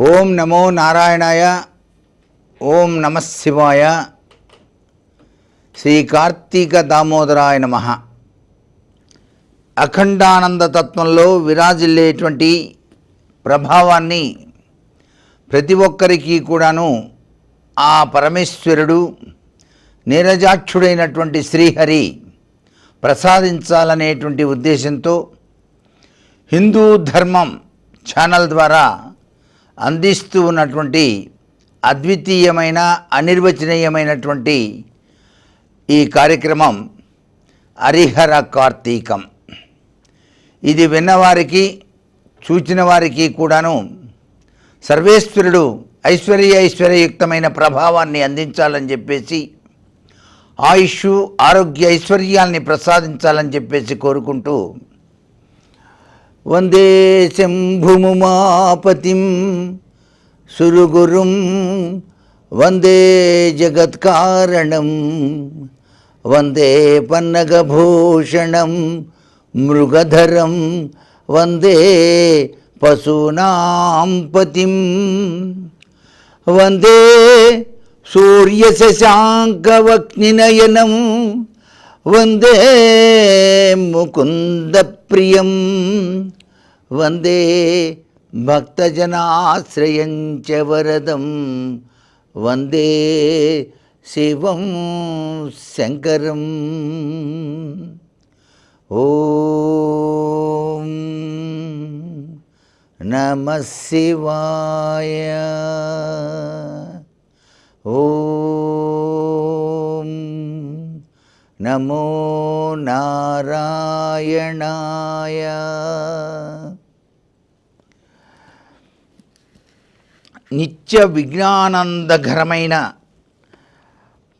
ఓం నమో నారాయణాయ ఓం నమశివాయ శ్రీ కార్తీక దామోదరాయ నమ. అఖండానంద తత్వంలో విరాజిల్లేటువంటి ప్రభావాన్ని ప్రతి ఒక్కరికి కూడాను ఆ పరమేశ్వరుడు నీరజాక్షుడైనటువంటి శ్రీహరి ప్రసాదించాలనేటువంటి ఉద్దేశంతో హిందూ ధర్మం ఛానల్ ద్వారా అందిస్తూ ఉన్నటువంటి అద్వితీయమైన అనిర్వచనీయమైనటువంటి ఈ కార్యక్రమం హరిహర కార్తీకం. ఇది విన్నవారికి చూచిన వారికి కూడాను సర్వేశ్వరుడు ఐశ్వర్య ఐశ్వర్యయుక్తమైన ప్రభావాన్ని అందించాలని చెప్పేసి ఆయుష్ ఆరోగ్య ఐశ్వర్యాల్ని ప్రసాదించాలని చెప్పేసి కోరుకుంటూ వందే శంభుముమాపతిం సురుగురుం వందే జగత్కారణం వందే పన్నగభూషణం మృగధరం వందే పశూనాం పతిం వందే సూర్యశశాంకవక్నినయనం వందే ముకుంద ప్రియం వందే భక్తజనాశ్రయం చ వరదం. వందే శివం శంకరం. ఓ నమ శివాయ. ఓ నమో నారాయణాయ. నిత్య విజ్ఞానందఘరమైన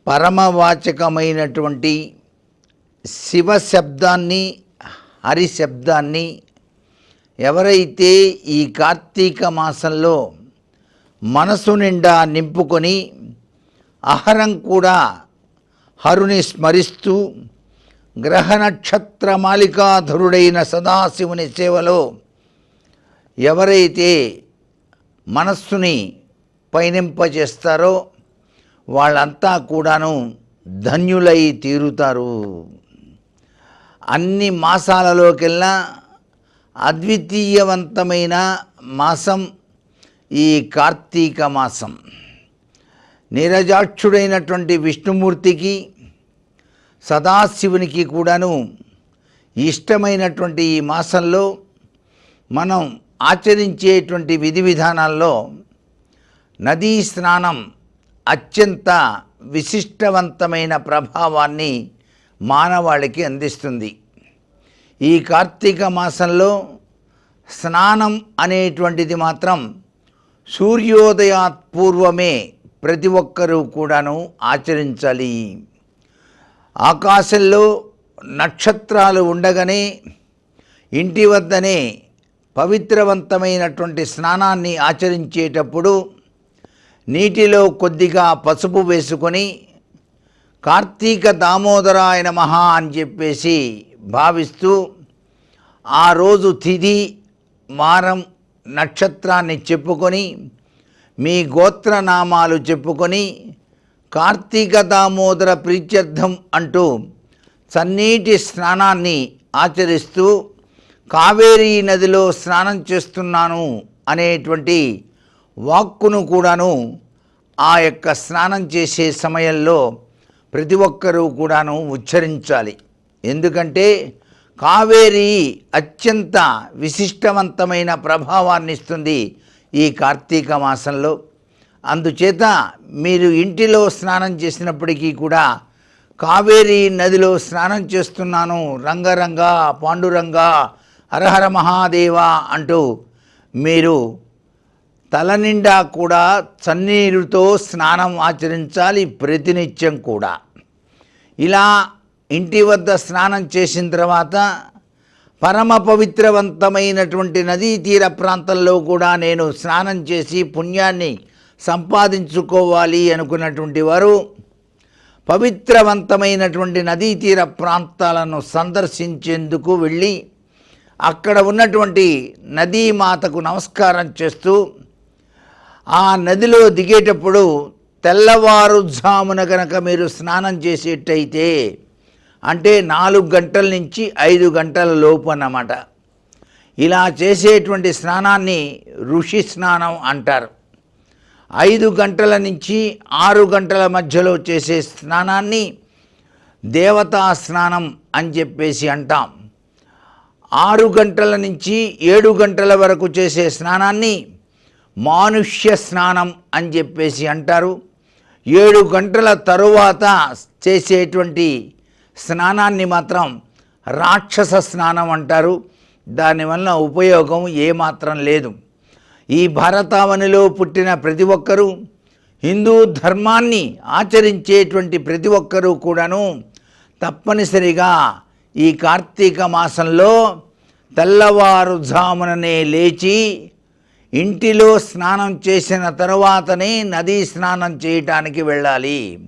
పరమవాచకమైనటువంటి శివ శబ్దాన్ని హరి శబ్దాన్ని ఎవరైతే ఈ కార్తీక మాసంలో మనసు నిండా నింపుకొని అహరం కూడా హరుని స్మరిస్తూ గ్రహ నక్షత్ర మాలికాధరుడైన సదాశివుని సేవలో ఎవరైతే మనస్సుని పయనింపజేస్తారో వాళ్ళంతా కూడాను ధన్యులై తీరుతారు. అన్ని మాసాలలోకెల్లా అద్వితీయవంతమైన మాసం ఈ కార్తీక మాసం. నీరజాక్షుడైనటువంటి విష్ణుమూర్తికి సదాశివునికి కూడాను ఇష్టమైనటువంటి ఈ మాసంలో మనం ఆచరించేటువంటి విధి విధానాల్లో నదీ స్నానం అత్యంత విశిష్టవంతమైన ప్రభావాన్ని మానవాళికి అందిస్తుంది. ఈ కార్తీక మాసంలో స్నానం అనేటువంటిది మాత్రం సూర్యోదయాత్ పూర్వమే ప్రతి ఒక్కరూ కూడాను ఆచరించాలి. ఆకాశంలో నక్షత్రాలు ఉండగానే ఇంటి వద్దనే పవిత్రవంతమైనటువంటి స్నానాన్ని ఆచరించేటప్పుడు నీటిలో కొద్దిగా పసుపు వేసుకొని కార్తీక దామోదరాయ నమః అని చెప్పేసి భావిస్తూ ఆ రోజు తిథి వారం నక్షత్రాన్ని చెప్పుకొని మీ గోత్రనామాలు చెప్పుకొని కార్తీక దామోదర ప్రీత్యర్థం అంటూ సన్నీటి స్నానాన్ని ఆచరిస్తూ కావేరీ నదిలో స్నానం చేస్తున్నాను అనేటువంటి వాక్కును కూడాను ఆ యొక్క స్నానం చేసే సమయంలో ప్రతి ఒక్కరూ కూడాను ఉచ్చరించాలి. ఎందుకంటే కావేరి అత్యంత విశిష్టవంతమైన ప్రభావాన్ని ఇస్తుంది ఈ కార్తీక మాసంలో. అందుచేత మీరు ఇంటిలో స్నానం చేసినప్పటికీ కూడా కావేరీ నదిలో స్నానం చేస్తున్నాను. రంగరంగ పాండురంగ హరహర మహాదేవ అంటూ మీరు తల నిండా కూడా చన్నీరుతో స్నానం ఆచరించాలి ప్రతినిత్యం కూడా. ఇలా ఇంటి వద్ద స్నానం చేసిన తర్వాత పరమ పవిత్రవంతమైనటువంటి నదీ తీర ప్రాంతంలో కూడా నేను స్నానం చేసి పుణ్యాన్ని సంపాదించుకోవాలి అనుకున్నటువంటి వారు పవిత్రవంతమైనటువంటి నదీ తీర ప్రాంతాలను సందర్శించేందుకు వెళ్ళి అక్కడ ఉన్నటువంటి నదీమాతకు నమస్కారం చేస్తూ ఆ నదిలో దిగేటప్పుడు తెల్లవారుజామున కనుక మీరు స్నానం చేసేటైతే అంటే నాలుగు గంటల నుంచి ఐదు గంటల లోపు అన్నమాట. ఇలా చేసేటువంటి స్నానాన్ని ఋషి స్నానం అంటారు. ఐదు గంటల నుంచి ఆరు గంటల మధ్యలో చేసే స్నానాన్ని దేవతా స్నానం అని చెప్పేసి అంటాం. ఆరు గంటల నుంచి ఏడు గంటల వరకు చేసే స్నానాన్ని మానుష్య స్నానం అని చెప్పేసి అంటారు. ఏడు గంటల తరువాత చేసేటువంటి స్నానాన్ని మాత్రం రాక్షస స్నానం అంటారు. దానివల్ల ఉపయోగం ఏమాత్రం లేదు. ఈ భారతావనిలో పుట్టిన ప్రతి ఒక్కరూ హిందూ ధర్మాన్ని ఆచరించేటువంటి ప్రతి ఒక్కరూ కూడాను తప్పనిసరిగా ఈ కార్తీక మాసంలో తెల్లవారుజాముననే లేచి ఇంటిలో స్నానం చేసిన తరువాతనే నదీ స్నానం చేయటానికి వెళ్ళాలి.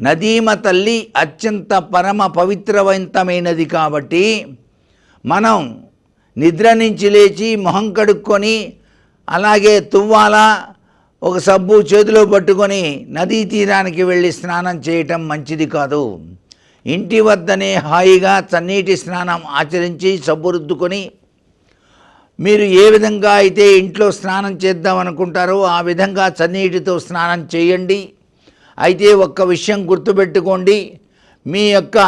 నదీమ తల్లి అత్యంత పరమ పవిత్రవంతమైనది కాబట్టి మనం నిద్ర నుంచి లేచి మొహం కడుక్కొని అలాగే తువ్వాల ఒక సబ్బు చేతిలో పట్టుకొని నదీ తీరానికి వెళ్ళి స్నానం చేయటం మంచిది కాదు. ఇంటి వద్దనే హాయిగా చన్నీటి స్నానం ఆచరించి సబ్బు రుద్దుకొని మీరు ఏ విధంగా అయితే ఇంట్లో స్నానం చేద్దాం అనుకుంటారో ఆ విధంగా చన్నీటితో స్నానం చేయండి. అయితే ఒక్క విషయం గుర్తుపెట్టుకోండి. మీ యొక్క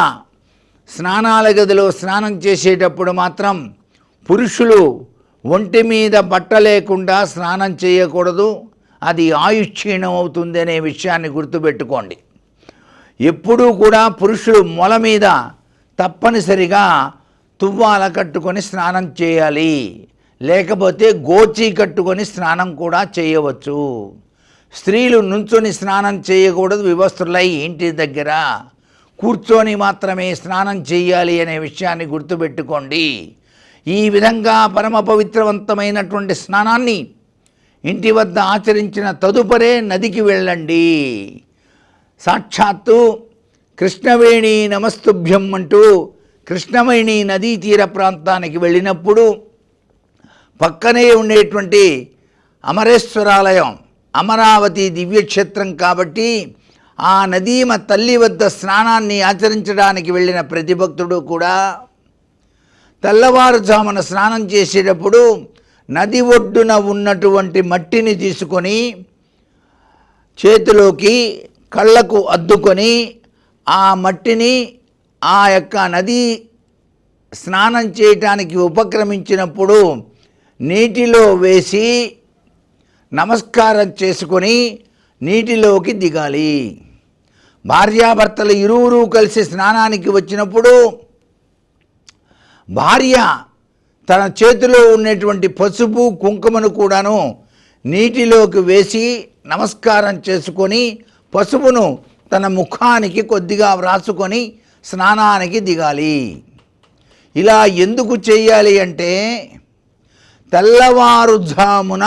స్నానాల గదిలో స్నానం చేసేటప్పుడు మాత్రం పురుషులు ఒంటి మీద బట్ట లేకుండా స్నానం చేయకూడదు. అది ఆయుక్షీణం అవుతుంది అనే విషయాన్ని గుర్తుపెట్టుకోండి. ఎప్పుడూ కూడా పురుషులు మొల మీద తప్పనిసరిగా తువ్వాల కట్టుకొని స్నానం చేయాలి. లేకపోతే గోచి కట్టుకొని స్నానం కూడా చేయవచ్చు. స్త్రీలు నుంచొని స్నానం చేయకూడదు వివస్త్రులై ఇంటి దగ్గర. కూర్చొని మాత్రమే స్నానం చేయాలి అనే విషయాన్ని గుర్తుపెట్టుకోండి. ఈ విధంగా పరమ పవిత్రవంతమైనటువంటి స్నానాన్ని ఇంటి వద్ద ఆచరించిన తదుపరే నదికి వెళ్ళండి. సాక్షాత్తు కృష్ణవేణి నమస్తుభ్యం అంటూ కృష్ణవేణి నదీ తీర ప్రాంతానికి వెళ్ళినప్పుడు పక్కనే ఉండేటువంటి అమరేశ్వరాలయం అమరావతి దివ్యక్షేత్రం కాబట్టి ఆ నదీమ తల్లి వద్ద స్నానాన్ని ఆచరించడానికి వెళ్ళిన ప్రతి భక్తుడు కూడా తెల్లవారుజామున స్నానం చేసేటప్పుడు నది ఒడ్డున ఉన్నటువంటి మట్టిని తీసుకొని చేతిలోకి కళ్ళకు అద్దుకొని ఆ మట్టిని ఆ యొక్క నది స్నానం చేయటానికి ఉపక్రమించినప్పుడు నీటిలో వేసి నమస్కారం చేసుకొని నీటిలోకి దిగాలి. భార్యాభర్తలు ఇరువురు కలిసి స్నానానికి వచ్చినప్పుడు భార్య తన చేతిలో ఉన్నటువంటి పసుపు కుంకుమను కూడాను నీటిలోకి వేసి నమస్కారం చేసుకొని పసుపును తన ముఖానికి కొద్దిగా వ్రాసుకొని స్నానానికి దిగాలి. ఇలా ఎందుకు చేయాలి అంటే తెల్లవారుజామున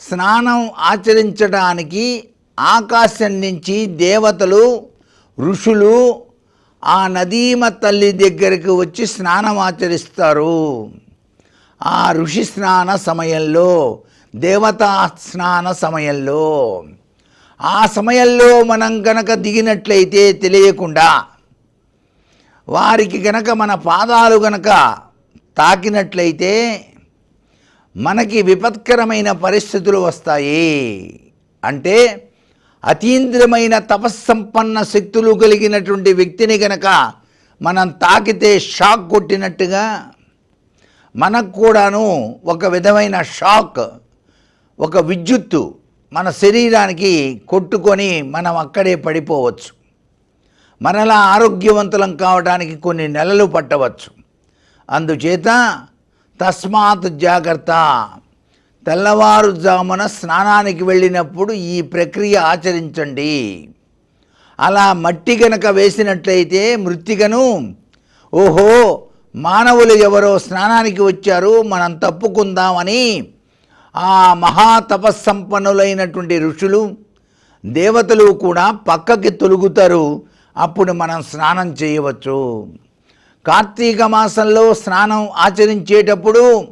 స్నానం ఆచరించడానికి ఆకాశం నుంచి దేవతలు ఋషులు ఆ నదీమ తల్లి దగ్గరికి వచ్చి స్నానం ఆచరిస్తారు. ఆ ఋషి స్నాన సమయంలో దేవతా స్నాన సమయంలో ఆ సమయంలో మనం గనక దిగినట్లయితే తెలియకుండా వారికి గనక మన పాదాలు గనక తాకినట్లయితే మనకి విపత్కరమైన పరిస్థితులు వస్తాయి. అంటే అతీంద్రమైన తపస్సంపన్న శక్తులు కలిగినటువంటి వ్యక్తిని గనక మనం తాకితే షాక్ కొట్టినట్టుగా మనకు కూడాను ఒక విధమైన షాక్ ఒక విద్యుత్తు మన శరీరానికి కొట్టుకొని మనం అక్కడే పడిపోవచ్చు. మనలా ఆరోగ్యవంతులం కావడానికి కొన్ని నెలలు పట్టవచ్చు. అందుచేత తస్మాత్ జాగ్రత్త. తెల్లవారుజామున స్నానానికి వెళ్ళినప్పుడు ఈ ప్రక్రియ ఆచరించండి. అలా మట్టి గనక వేసినట్లయితే మృత్తికను ఓహో మానవులు ఎవరో స్నానానికి వచ్చారు మనం తప్పుకుందామని. ఆ మహాతపస్సంపన్నులైనటువంటి ఋషులు దేవతలు కూడా పక్కకి తొలుగుతారు. అప్పుడు మనం స్నానం చేయవచ్చు. కార్తీక మాసంలో స్నానం ఆచరించేటప్పుడు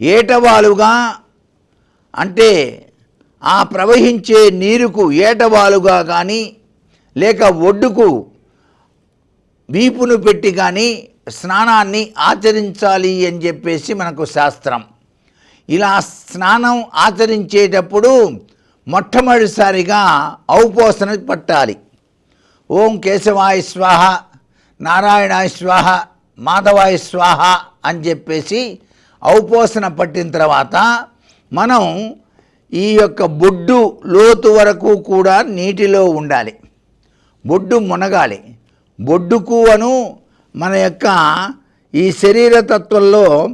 ఏటవాలుగా? అంటే ఆ ప్రవహించే నీరుకు ఏటవాలుగా కానీ లేక ఒడ్డుకు వీపును పెట్టి కానీ స్నానాన్ని ఆచరించాలి అని చెప్పేసి మనకు శాస్త్రం. ఇలా స్నానం ఆచరించేటప్పుడు మొట్టమొదటిసారిగా ఔపోసన పట్టాలి. ఓం కేశవాయ స్వాహ నారాయణాయ స్వాహ మాధవాయ స్వాహ అని చెప్పేసి ఔపోసన పట్టిన తర్వాత మనం ఈ యొక్క బొడ్డు లోతు వరకు కూడా నీటిలో ఉండాలి. బొడ్డు మునగాలి. బొడ్డుకు అను మన యొక్క ఈ శరీర తత్వంలో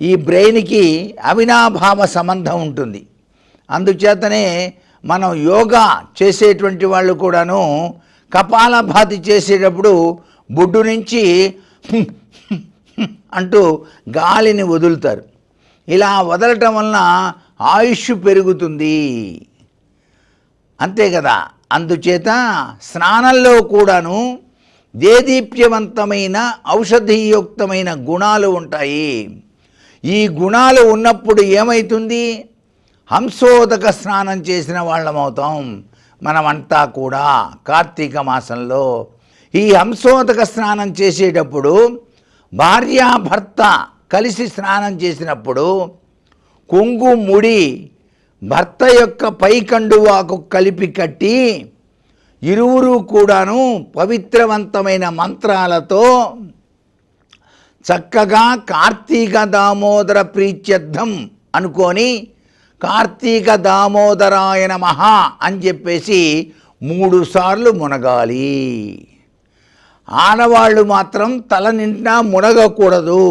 ఈ బ్రెయిన్కి అవినాభావ సంబంధం ఉంటుంది. అందుచేతనే మనం యోగా చేసేటువంటి వాళ్ళు కూడాను కపాలభాతి చేసేటప్పుడు బొడ్డు నుంచి అంటూ గాలిని వదులుతారు. ఇలా వదలటం వలన ఆయుష్ పెరుగుతుంది. అంతే కదా. అందుచేత స్నానంలో కూడాను దేదీప్యవంతమైన ఔషధీయుక్తమైన గుణాలు ఉంటాయి. ఈ గుణాలు ఉన్నప్పుడు ఏమవుతుంది హంసోదక స్నానం చేసిన వాళ్ళమవుతాం మనమంతా కూడా కార్తీక మాసంలో ఈ హంసోదక స్నానం చేసేటప్పుడు భార్యాభర్త కలిసి స్నానం చేసినప్పుడు కొంగు ముడి భర్త యొక్క పైకండువాకు కలిపి కట్టి ఇరువురు కూడాను పవిత్రవంతమైన మంత్రాలతో చక్కగా కార్తీక దామోదర ప్రీత్యర్థం అనుకొని కార్తీక దామోదరాయ మహా అని చెప్పేసి మూడుసార్లు మునగాలి. ఆడవాళ్ళు మాత్రం తల నిండా మునగకూడదు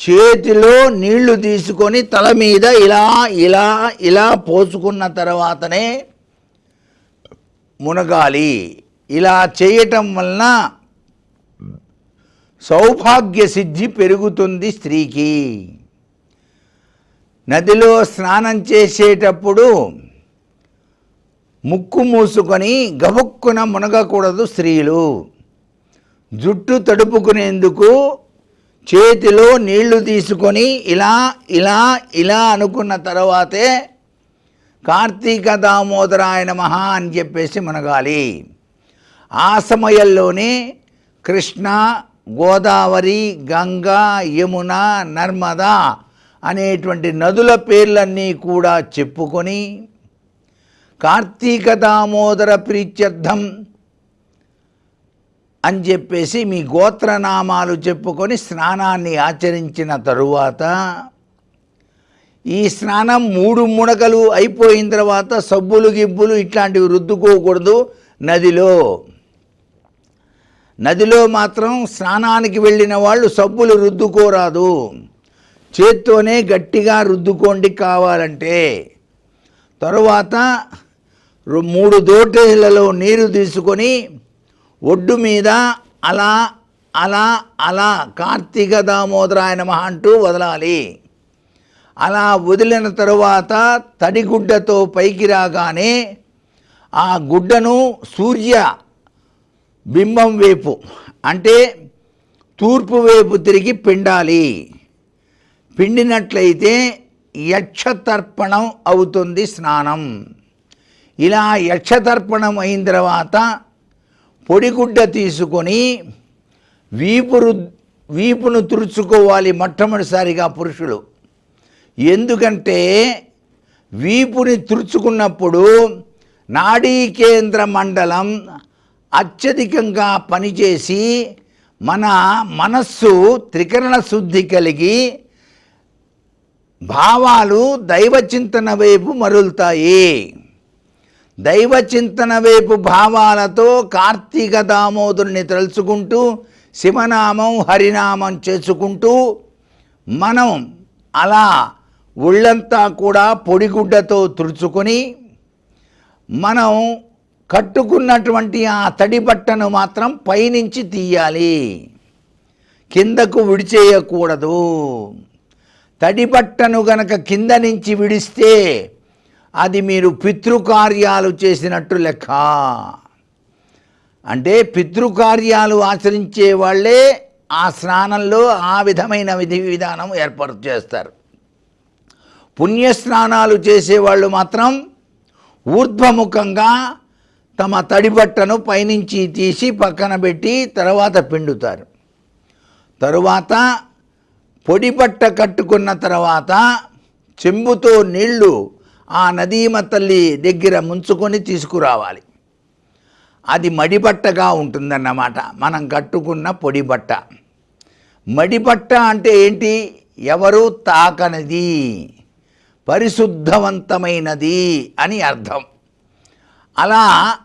చేతిలో నీళ్ళు తీసుకొని తల మీద ఇలా ఇలా ఇలా పోసుకున్న తర్వాతనే మునగాలి. ఇలా చేయటం వలన సౌభాగ్య సిద్ధి పెరుగుతుంది స్త్రీకి. నదిలో స్నానం చేసేటప్పుడు ముక్కు మూసుకొని గబుక్కున మునగకూడదు స్త్రీలు. జుట్టు తడుపుకునేందుకు చేతిలో నీళ్ళు తీసుకొని ఇలా ఇలా ఇలా అనుకున్న తర్వాతే కార్తీక దామోదరాయ మహా అని చెప్పేసి మునగాలి. ఆ సమయంలోనే కృష్ణ గోదావరి గంగా యమున నర్మదా అనేటువంటి నదుల పేర్లన్నీ కూడా చెప్పుకొని కార్తీక దామోదర ప్రీత్యర్థం అని చెప్పేసి మీ గోత్రనామాలు చెప్పుకొని స్నానాన్ని ఆచరించిన తరువాత ఈ స్నానం మూడు ముడకలు అయిపోయిన తర్వాత సబ్బులు గిబ్బులు ఇట్లాంటివి రుద్దుకోకూడదు నదిలో. నదిలో మాత్రం స్నానానికి వెళ్ళిన వాళ్ళు సబ్బులు రుద్దుకోరాదు. చేత్తోనే గట్టిగా రుద్దుకోండి కావాలంటే. తరువాత మూడు దోటేళ్ళలో నీరు తీసుకొని ఒడ్డు మీద అలా అలా అలా కార్తీక దామోదరాయ నమ అంటూ వదలాలి. అలా వదిలిన తరువాత తడిగుడ్డతో పైకి రాగానే ఆ గుడ్డను సూర్య బింబం వైపు అంటే తూర్పు వైపు తిరిగి పిండాలి. పిండినట్లయితే యక్షతర్పణం అవుతుంది స్నానం. ఇలా యక్షతర్పణం అయిన తర్వాత పొడిగుడ్డ తీసుకొని వీపురు వీపును తుడుచుకోవాలి మొట్టమొదటిసారిగా పురుషులు. ఎందుకంటే వీపుని తుడుచుకున్నప్పుడు నాడీ కేంద్ర మండలం అత్యధికంగా పనిచేసి మన మనస్సు త్రికరణ శుద్ధి కలిగి భావాలు దైవ చింతన వైపు మరులుతాయి. దైవ చింతన వైపు భావాలతో కార్తీక దామోదరుని తలుచుకుంటూ శివనామం హరినామం చేసుకుంటూ మనం అలా ఒళ్ళంతా కూడా పొడిగుడ్డతో తుడుచుకొని మనం కట్టుకున్నటువంటి ఆ తడి బట్టను మాత్రం పైనుంచి తీయాలి. కిందకు విడిచేయకూడదు. తడి బట్టను గనక కింద నుంచి విడిస్తే అది మీరు పితృకార్యాలు చేసినట్టు లెక్క. అంటే పితృకార్యాలు ఆచరించే వాళ్ళే ఆ స్నానంలో ఆ విధమైన విధి విధానం ఏర్పాటు చేస్తారు. పుణ్యస్నానాలు చేసేవాళ్ళు మాత్రం ఊర్ధ్వముఖంగా తమ తడిబట్టను పైనుంచి తీసి పక్కన పెట్టి తర్వాత పిండుతారు. తరువాత పొడిబట్ట కట్టుకున్న తర్వాత చెంబుతో నీళ్ళు ఆ నదీమ తల్లి దగ్గర ముంచుకొని తీసుకురావాలి. అది మడిబట్టగా ఉంటుందన్నమాట. మనం కట్టుకున్న పొడిబట్ట మడిబట్ట అంటే ఏంటి? ఎవరు? తాకనది. పరిశుద్ధవంతమైనది అని అర్థం. అలా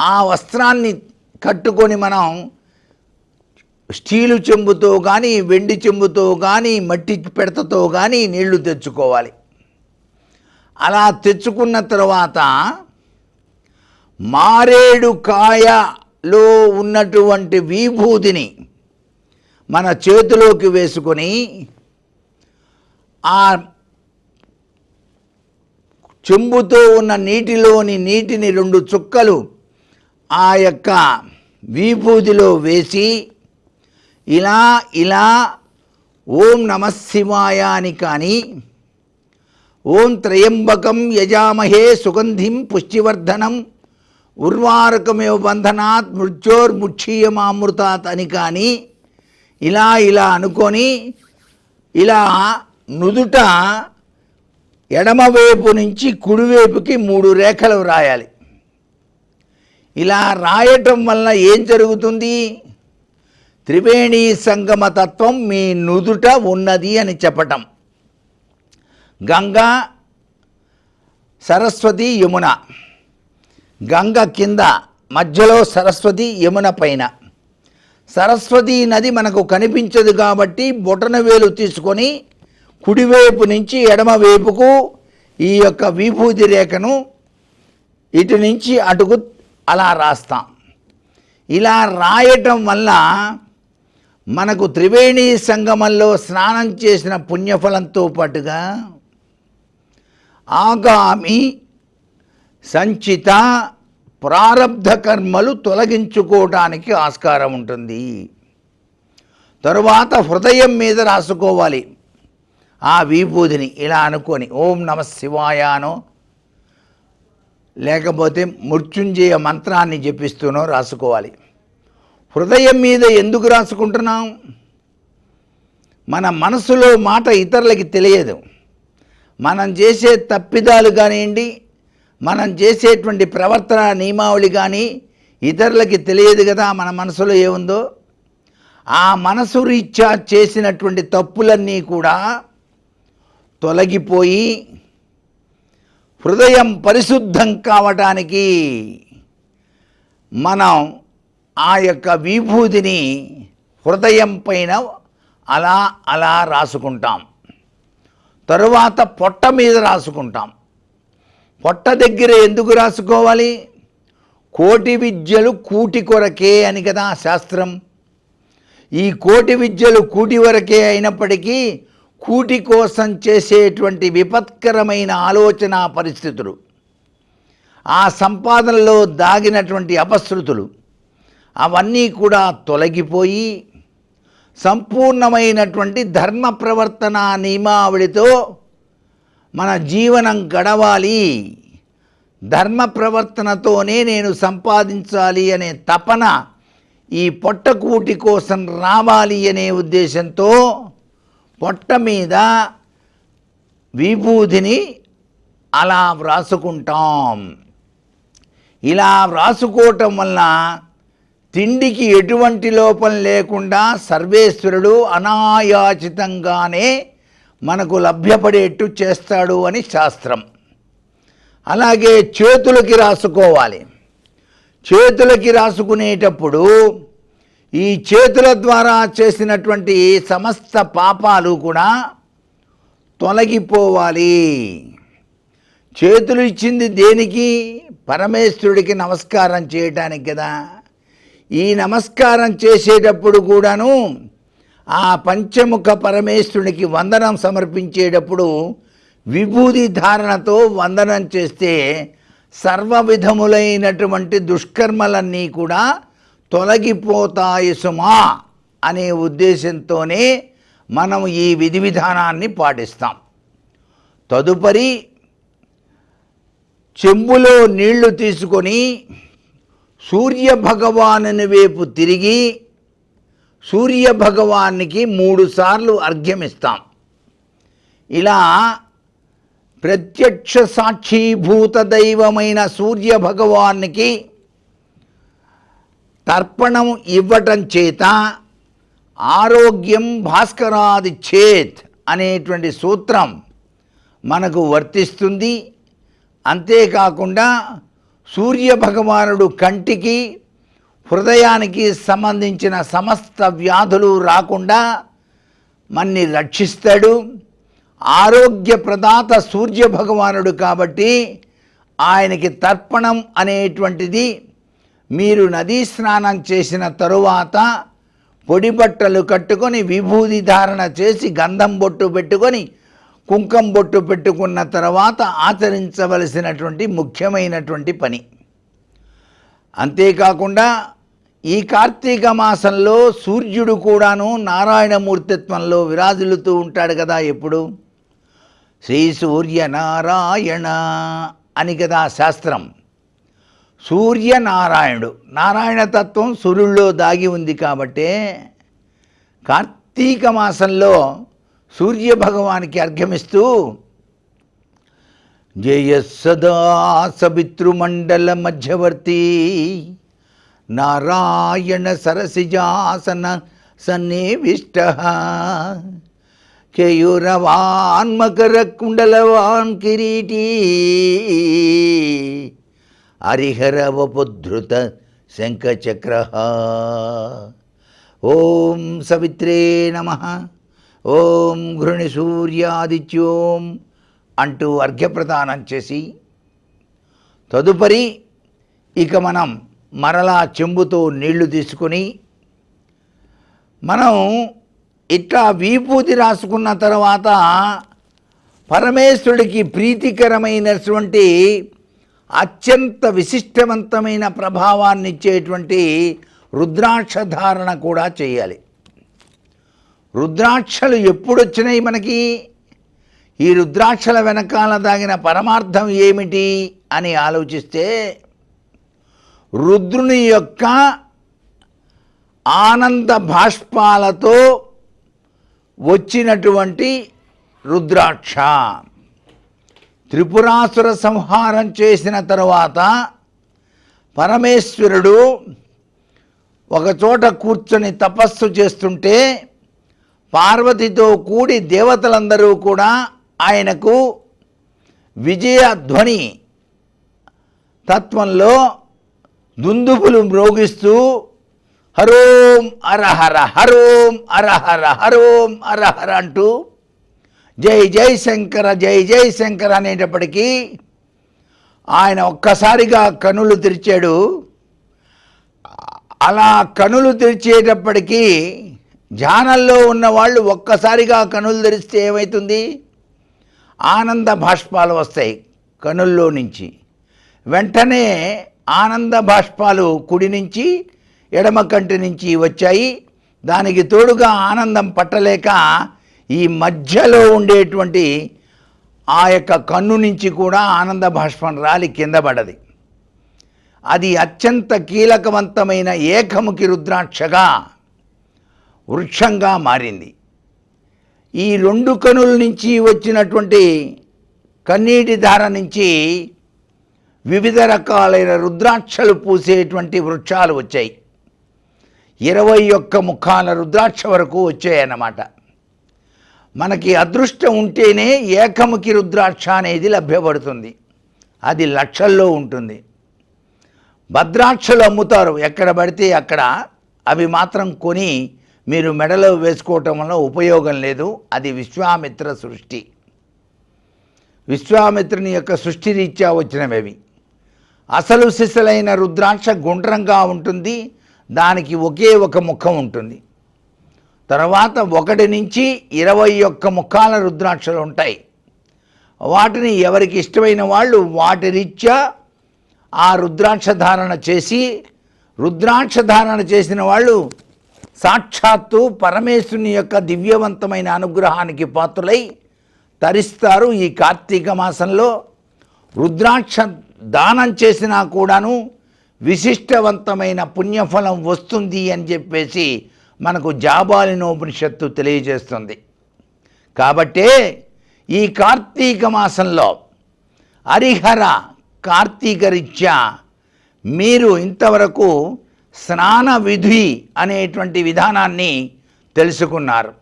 ఆ వస్త్రాన్ని కట్టుకొని మనం స్టీలు చెంబుతో కానీ వెండి చెంబుతో కానీ మట్టి పెడతతో కానీ నీళ్ళు తెచ్చుకోవాలి. అలా తెచ్చుకున్న తర్వాత మారేడు కాయలో ఉన్నటువంటి విభూతిని మన చేతిలోకి వేసుకొని ఆ చెంబుతో ఉన్న నీటిలోని నీటిని రెండు చుక్కలు ఆ యొక్క విభూతిలో వేసి ఇలా ఇలా ఓం నమశివాయ అని కానీ ఓం త్రయంబకం యజామహే సుగంధిం పుష్టివర్ధనం. ఉర్వారకమేవ బంధనాత్ మృత్యోర్ముక్షీయమామృతాత్ అని కానీ ఇలా ఇలా అనుకొని ఇలా నుదుట ఎడమవైపు నుంచి కుడివైపుకి మూడు రేఖలు రాయాలి. ఇలా రాయటం వల్ల ఏం జరుగుతుంది? త్రివేణీ సంగమ తత్వం మీ నుదుట ఉన్నది అని చెప్పటం. గంగా సరస్వతి యమున. గంగ కింద మధ్యలో సరస్వతి యమున పైన. సరస్వతి నది మనకు కనిపించదు కాబట్టి బొటనవేలు తీసుకొని కుడివైపు నుంచి ఎడమవైపుకు ఈ యొక్క విభూతి రేఖను ఇటు నుంచి అటుకు అలా రాస్తాం. ఇలా రాయటం వల్ల మనకు త్రివేణి సంగమంలో స్నానం చేసిన పుణ్యఫలంతో పాటుగా ఆగామి సంచిత ప్రారబ్ధ కర్మలు తొలగించుకోవడానికి ఆస్కారం ఉంటుంది. తరువాత హృదయం మీద రాసుకోవాలి. ఆ విభూతిని ఇలా అనుకొని ఓం నమ శివాయానో లేకపోతే మృత్యుంజయ మంత్రాన్ని జపిస్తూనో రాసుకోవాలి. హృదయం మీద ఎందుకు రాసుకుంటున్నాం? మన మనసులో మాట ఇతరులకి తెలియదు. మనం చేసే తప్పిదాలు కానివ్వండి మనం చేసేటువంటి ప్రవర్తన నియమావళి కానీ ఇతరులకి తెలియదు కదా మన మనసులో ఏముందో. ఆ మనసు రీత్యా చేసినటువంటి తప్పులన్నీ కూడా తొలగిపోయి హృదయం పరిశుద్ధం కావటానికి మనం ఆ యొక్క విభూతిని హృదయం పైన అలా అలా రాసుకుంటాం. తరువాత పొట్ట మీద రాసుకుంటాం. పొట్ట దగ్గర ఎందుకు రాసుకోవాలి? కోటి విద్యలు కూటి కొరకే అని కదా శాస్త్రం. ఈ కోటి విద్యలు కూటి వరకే అయినప్పటికీ కూటి కోసం చేసేటువంటి విపత్కరమైన ఆలోచన పరిస్థితులు ఆ సంపాదనలో దాగినటువంటి అపశృతులు అవన్నీ కూడా తొలగిపోయి సంపూర్ణమైనటువంటి ధర్మ ప్రవర్తన నియమావళితో మన జీవనం గడవాలి. ధర్మ ప్రవర్తనతోనే నేను సంపాదించాలి అనే తపన ఈ పొట్టకూటి కోసం రావాలి అనే ఉద్దేశంతో పొట్ట మీద విభూతిని అలా వ్రాసుకుంటాం. ఇలా వ్రాసుకోవటం వల్ల తిండికి ఎటువంటి లోపం లేకుండా సర్వేశ్వరుడు అనాయాచితంగానే మనకు లభ్యపడేట్టు చేస్తాడు అని శాస్త్రం. అలాగే చేతులకి రాసుకోవాలి. చేతులకి రాసుకునేటప్పుడు ఈ చేతుల ద్వారా చేసినటువంటి సమస్త పాపాలు కూడా తొలగిపోవాలి. చేతులు ఇచ్చింది దేనికి? పరమేశ్వరుడికి నమస్కారం చేయటానికి కదా. ఈ నమస్కారం చేసేటప్పుడు కూడాను ఆ పంచముఖ పరమేశ్వరునికి వందనం సమర్పించేటప్పుడు విభూది ధారణతో వందనం చేస్తే సర్వ విధములైనటువంటి దుష్కర్మలన్నీ కూడా తొలగిపోతాయి సుమా అనే ఉద్దేశంతోనే మనం ఈ విధి విధానాన్ని పాటిస్తాం. తదుపరి చెంబులో నీళ్ళు తీసుకొని సూర్య భగవానుని వైపు తిరిగి సూర్య భగవానికి అర్ఘ్యమిస్తాం. ఇలా ప్రత్యక్ష సాక్షీభూత దైవమైన సూర్యభగవానికి తర్పణం ఇవ్వటం చేత ఆరోగ్యం భాస్కరాది చేత్ అనేటువంటి సూత్రం మనకు వర్తిస్తుంది. అంతేకాకుండా సూర్య భగవానుడు కంటికి హృదయానికి సంబంధించిన సమస్త వ్యాధులు రాకుండా మన్ని రక్షిస్తాడు. ఆరోగ్య ప్రదాత సూర్య భగవానుడు కాబట్టి ఆయనకి తర్పణం అనేటువంటిది మీరు నదీ స్నానం చేసిన తరువాత పొడి బట్టలు కట్టుకొని విభూది ధారణ చేసి గంధం బొట్టు పెట్టుకొని కుంకం బొట్టు పెట్టుకున్న తర్వాత ఆచరించవలసినటువంటి ముఖ్యమైనటువంటి పని. అంతేకాకుండా ఈ కార్తీక మాసంలో సూర్యుడు కూడాను నారాయణమూర్తిత్వంలో విరాజిల్లుతూ ఉంటాడు కదా ఎప్పుడు? శ్రీ సూర్య నారాయణ అని కదా శాస్త్రం. సూర్యనారాయణుడు నారాయణతత్వం సూర్యుల్లో దాగి ఉంది కాబట్టే కార్తీక మాసంలో సూర్య భగవానికి అర్ఘ్యమిస్తూ జయ సదా సవితృమండల మధ్యవర్తి నారాయణ సరసిజాసన సన్నివిష్ట. కేయురవాన్మకర కుండలవాన్ కిరీటీ హరిహరవపుద్ధృత శంఖచక్ర. ఓం సవిత్రే నమ. ఓం ఘృణి సూర్యాదిత్యోం అంటూ అర్ఘ్యప్రదానం చేసి తదుపరి ఇక మనం మరలా చెంబుతో నీళ్ళు తీసుకొని మనం ఇట్లా విభూతి రాసుకున్న తర్వాత పరమేశ్వరుడికి ప్రీతికరమైనటువంటి అత్యంత విశిష్టవంతమైన ప్రభావాన్ని ఇచ్చేటువంటి రుద్రాక్ష ధారణ కూడా చేయాలి. రుద్రాక్షలు ఎప్పుడు వచ్చినాయి మనకి? ఈ రుద్రాక్షల వెనకాల దాగిన పరమార్థం ఏమిటి అని ఆలోచిస్తే రుద్రుని యొక్క ఆనంద భాష్పాలతో వచ్చినటువంటి రుద్రాక్ష. త్రిపురాసుర సంహారం చేసిన తరువాత పరమేశ్వరుడు ఒకచోట కూర్చొని తపస్సు చేస్తుంటే పార్వతితో కూడి దేవతలందరూ కూడా ఆయనకు విజయధ్వని తత్వంలో దుందుపులు మ్రోగిస్తూ హరోం అరహర హరోం అరహర హరోం అరహర అంటూ జై జై శంకర జై జై శంకర అనేటప్పటికీ ఆయన ఒక్కసారిగా కనులు తెరిచాడు. అలా కనులు తెరిచేటప్పటికీ ధ్యానంలో ఉన్నవాళ్ళు ఒక్కసారిగా కనులు తెరిస్తే ఏమవుతుంది ఆనంద భాష్పాలు వస్తాయి కనుల్లో నుంచి. వెంటనే ఆనంద భాష్పాలు కుడి నుంచి ఎడమ కంటి నుంచి వచ్చాయి. దానికి తోడుగా ఆనందం పట్టలేక ఈ మధ్యలో ఉండేటువంటి ఆ యొక్క కన్ను నుంచి కూడా ఆనంద భాష్పం రాలి కింద పడది. అది అత్యంత కీలకవంతమైన ఏకముఖి రుద్రాక్షగా వృక్షంగా మారింది. ఈ రెండు కనుల నుంచి వచ్చినటువంటి కన్నీటి ధార నుంచి వివిధ రకాలైన రుద్రాక్షలు పూసేటువంటి వృక్షాలు వచ్చాయి. ఇరవై ఒక్క ముఖాల రుద్రాక్ష వరకు వచ్చాయన్నమాట. మనకి అదృష్టం ఉంటేనే ఏకముఖి రుద్రాక్ష అనేది లభ్యపడుతుంది. అది లక్షల్లో ఉంటుంది. భద్రాక్షలు అమ్ముతారు. ఎక్కడ పడితే అక్కడ అవి మాత్రం కొని మీరు మెడలో వేసుకోవటం వల్ల ఉపయోగం లేదు. అది విశ్వామిత్ర సృష్టి. విశ్వామిత్రుని యొక్క సృష్టి రీత్యా వచ్చినవి అవి అసలు సిసలైన రుద్రాక్ష గుండ్రంగా ఉంటుంది. దానికి ఒకే ఒక ముఖం ఉంటుంది. తర్వాత ఒకటి నుంచి ఇరవై ఒక్క ముఖాల రుద్రాక్షలు ఉంటాయి. వాటిని ఎవరికి ఇష్టమైన వాళ్ళు వాటి రీత్యా ఆ రుద్రాక్ష ధారణ చేసి రుద్రాక్ష ధారణ చేసిన వాళ్ళు సాక్షాత్తు పరమేశ్వరుని యొక్క దివ్యవంతమైన అనుగ్రహానికి పాత్రులై తరిస్తారు ఈ కార్తీక మాసంలో. రుద్రాక్ష దానం చేసినా కూడాను విశిష్టవంతమైన పుణ్యఫలం వస్తుంది అని చెప్పేసి మనకు జాబాలినోపనిషత్తు తెలియజేస్తుంది. కాబట్టే ఈ కార్తీక మాసంలో హరిహర కార్తీకరీత్యా మీరు ఇంతవరకు స్నాన విధి అనేటువంటి విధానాన్ని తెలుసుకున్నారు.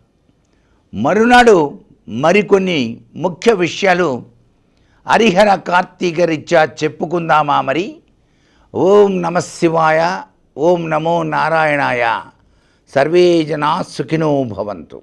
మరునాడు మరికొన్ని ముఖ్య విషయాలు హరిహర కార్తీకరీత్యా చెప్పుకుందామా మరి? ఓం నమ శివాయ ఓం నమో నారాయణాయ. సర్వే జనా సుఖినో భవంతు.